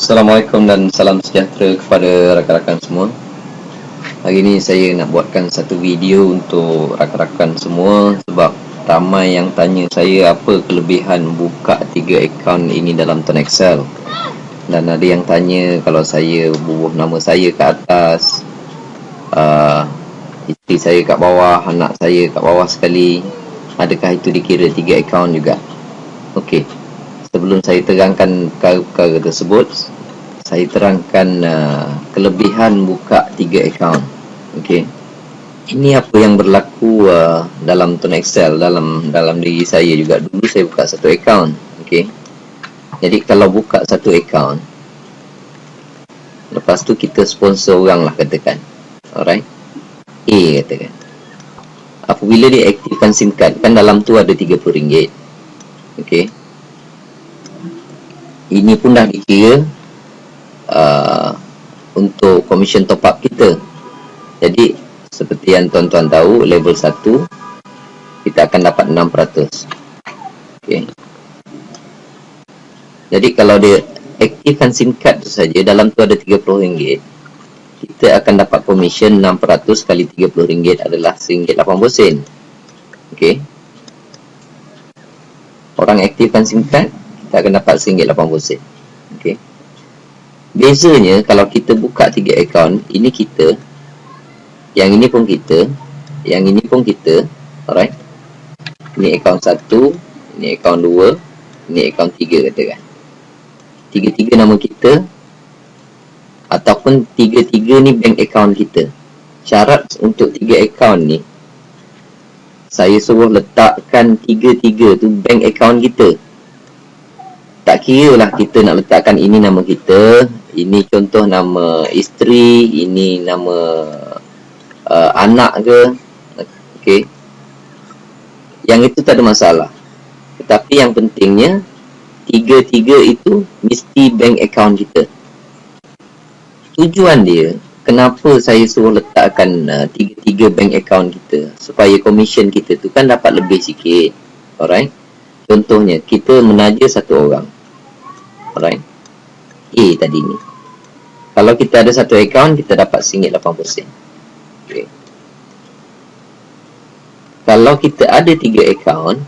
Assalamualaikum dan salam sejahtera kepada rakan-rakan semua. Hari ini saya nak buatkan satu video untuk rakan-rakan semua Sebab ramai yang tanya saya apa kelebihan buka tiga akaun ini dalam Turn Excel. Dan ada yang tanya kalau saya bubuh nama saya ke atas uh, Isteri saya kat bawah, anak saya kat bawah sekali. Adakah itu dikira tiga akaun juga? Okey sebelum saya terangkan perkara-perkara tersebut saya terangkan uh, kelebihan buka tiga akaun. Okey. Ini apa yang berlaku uh, dalam Tune Excel dalam dalam diri saya juga. Dulu saya buka satu akaun okey. Jadi kalau buka satu akaun lepas tu kita sponsor orang lah katakan. Alright? A katakan. Apabila dia aktifkan SIM card kan dalam tu ada RM30 okey ini pun dah dikira uh, untuk commission top up kita jadi seperti yang tuan-tuan tahu level 1 kita akan dapat 6% okay. jadi kalau dia aktifkan SIM card tu saja dalam tu ada RM30 kita akan dapat commission 6% kali RM30 adalah RM1.80 okay. orang aktifkan SIM card kita akan dapat RM1.80 okay. bezanya kalau kita buka tiga akaun ini kita yang ini pun kita yang ini pun kita alright. Ini akaun satu ini akaun dua ini akaun tiga katakan. Tiga-tiga nama kita ataupun tiga-tiga ni bank account kita. Syarat untuk tiga account ni saya suruh letakkan tiga-tiga tu bank account kita tak kira lah kita nak letakkan ini nama kita. Ini contoh nama isteri ini nama uh, anak ke. Okey. Yang itu tak ada masalah. Tetapi yang pentingnya tiga-tiga itu mesti bank account kita. Tujuan dia kenapa saya suruh letakkan uh, tiga-tiga bank account kita supaya commission kita tu kan dapat lebih sikit. Alright. Contohnya kita menaja satu orang Alright. A tadi ni. Kalau kita ada satu account, kita dapat RM1.80. Okay. Kalau kita ada tiga account,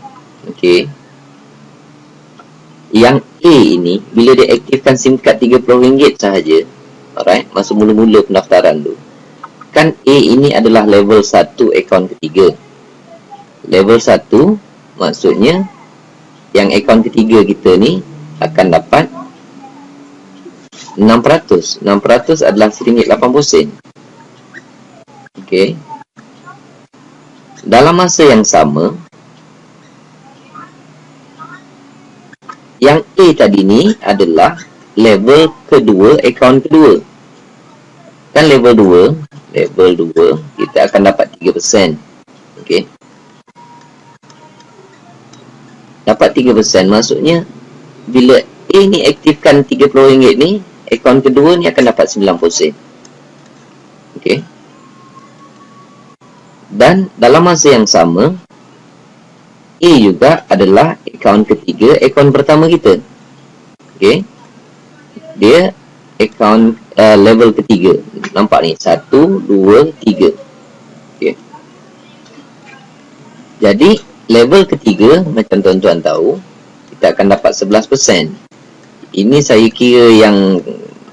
okay. Yang A ini, bila dia aktifkan SIM card RM30 sahaja, alright, masa mula-mula pendaftaran tu, kan A ini adalah level 1 account ketiga. Level 1, maksudnya, yang account ketiga kita ni, akan dapat 6%. 6% adalah RM1.80. Okey. Dalam masa yang sama, yang A tadi ni adalah level kedua, akaun kedua. Kan level 2, level 2, kita akan dapat 3%. Okey. Dapat 3% maksudnya bila A ni aktifkan RM30 ni akaun kedua ni akan dapat 90 sen. Okey. Dan dalam masa yang sama A juga adalah akaun ketiga akaun pertama kita. Okey. Dia akaun uh, level ketiga. Nampak ni? 1 2 3 okey. Jadi level ketiga macam tuan-tuan tahu kita akan dapat 11% ini saya kira yang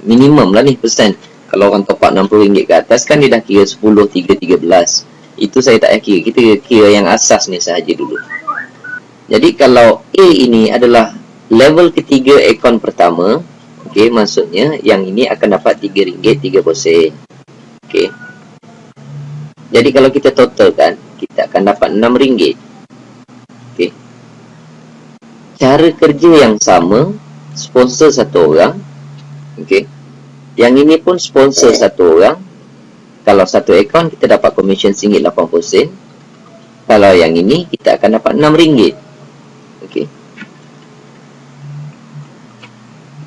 minimum lah ni persen. Kalau orang top up RM60 ke atas kan dia dah kira 10, 3, 13 itu saya tak kira, kita kira yang asas ni sahaja dulu. Jadi kalau A ini adalah level ketiga akaun pertama ok, maksudnya yang ini akan dapat RM3, 3 sen. Ok jadi kalau kita totalkan kita akan dapat RM6 ok cara kerja yang sama sponsor satu orang okey? Yang ini pun sponsor satu orang. Kalau satu akaun kita dapat komisen RM80 kalau yang ini kita akan dapat RM6 okey?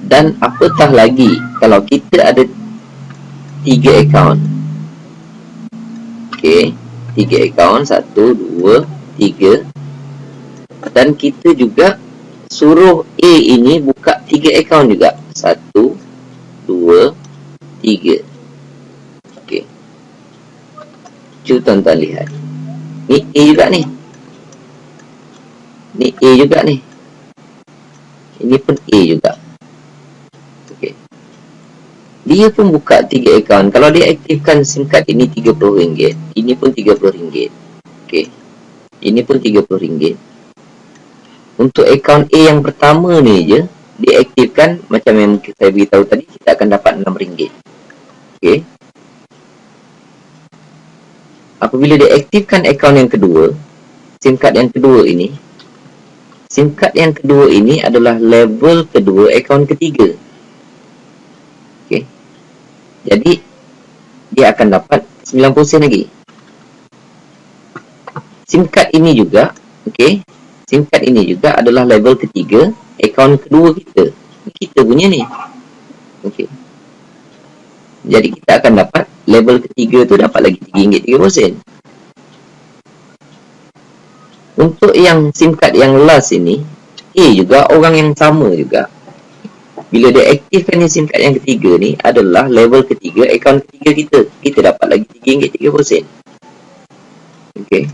Dan apatah lagi kalau kita ada tiga akaun okey? Tiga akaun satu dua tiga. Dan kita juga suruh A ini buka tiga akaun juga. Satu, dua, tiga. Okey. Cuba tuan-tuan lihat. Ni A juga ni. Ni A juga ni. Ini pun A juga. Okey. Dia pun buka tiga akaun. Kalau dia aktifkan SIM card ini RM30. Ini pun RM30. Okey. Ini pun RM30. Untuk akaun A yang pertama ni je, diaktifkan macam yang saya beritahu tadi, kita akan dapat RM6. Okey. Apabila diaktifkan akaun yang kedua, SIM card yang kedua ini, SIM card yang kedua ini adalah level kedua akaun ketiga. Okey. Jadi dia akan dapat 90 sen lagi. SIM card ini juga, okey. SIM card ini juga adalah level ketiga akaun kedua kita. Kita punya ni. Okey. Jadi kita akan dapat level ketiga tu dapat lagi RM3.30. Untuk yang SIM card yang last ini, A juga orang yang sama juga. Bila dia aktifkan yang SIM card yang ketiga ni adalah level ketiga akaun ketiga kita. Kita dapat lagi RM3.30. Okey.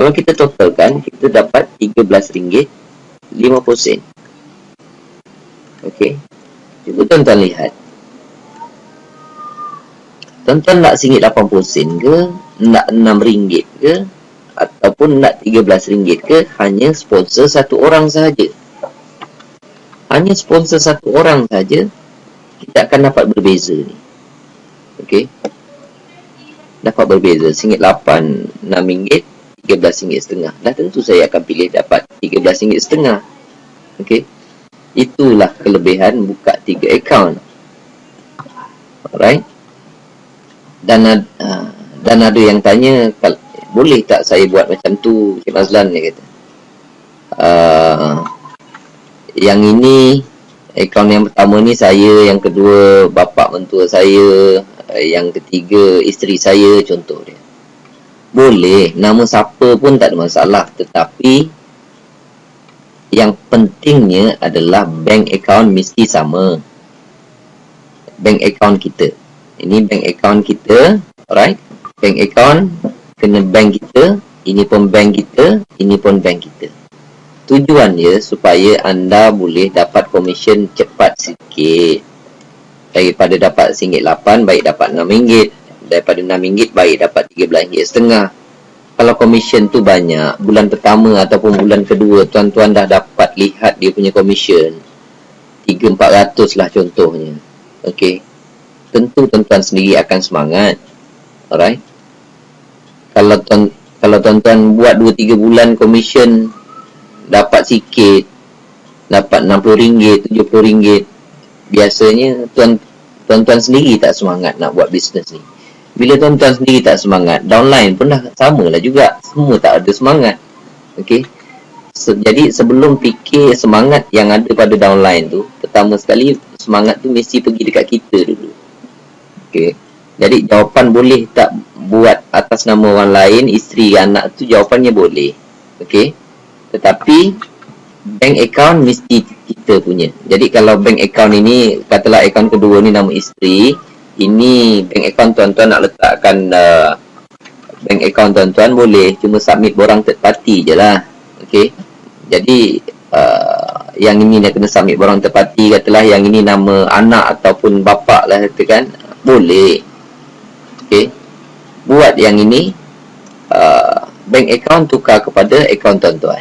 Kalau kita totalkan, kita dapat RM13.50. Okey. Cuba tuan-tuan lihat. Tuan-tuan nak RM80 ke, nak RM6 ke, ataupun nak RM13 ke, hanya sponsor satu orang sahaja. Hanya sponsor satu orang sahaja, kita akan dapat berbeza ni. Okey. Dapat berbeza. RM8, RM6, RM13.5. Dah tentu saya akan pilih dapat RM13.5. Okey. Itulah kelebihan buka tiga akaun. Alright dan uh, dan ada yang tanya boleh tak saya buat macam tu Cik Mazlan dia kata uh, yang ini akaun yang pertama ni saya yang kedua bapa mentua saya yang ketiga isteri saya contoh dia boleh nama siapa pun tak ada masalah. Tetapi yang pentingnya adalah bank account mesti sama. Bank account kita. Ini bank account kita alright? Bank account kena bank kita ini pun bank kita ini pun bank kita. Tujuannya supaya anda boleh dapat komisen cepat sikit. Daripada dapat RM8 baik dapat RM6 daripada RM6 baik dapat RM13.5 kalau komisen tu banyak bulan pertama ataupun bulan kedua tuan-tuan dah dapat lihat dia punya komisen 3-400 lah contohnya Okey tentu tuan-tuan sendiri akan semangat. Alright. Kalau tuan kalau tuan-tuan buat 2 3 bulan komisen dapat sikit dapat RM60, RM70, biasanya tuan tuan-tuan sendiri tak semangat nak buat bisnes ni. Bila tuan-tuan sendiri tak semangat, downline pun dah samalah juga. Semua tak ada semangat. Okey. Se jadi sebelum fikir semangat yang ada pada downline tu, pertama sekali semangat tu mesti pergi dekat kita dulu. Okey. Jadi jawapan boleh tak buat atas nama orang lain, isteri, anak tu jawapannya boleh. Okey. Tetapi bank account mesti kita punya. Jadi kalau bank account ini katalah account kedua ni nama isteri, ini bank account tuan-tuan nak letakkan uh, bank account tuan-tuan boleh cuma submit borang third party je lah. Okey. Jadi uh, yang ini nak kena submit borang third party katalah yang ini nama anak ataupun bapa lah katakan boleh okey buat yang ini uh, bank account tukar kepada account tuan-tuan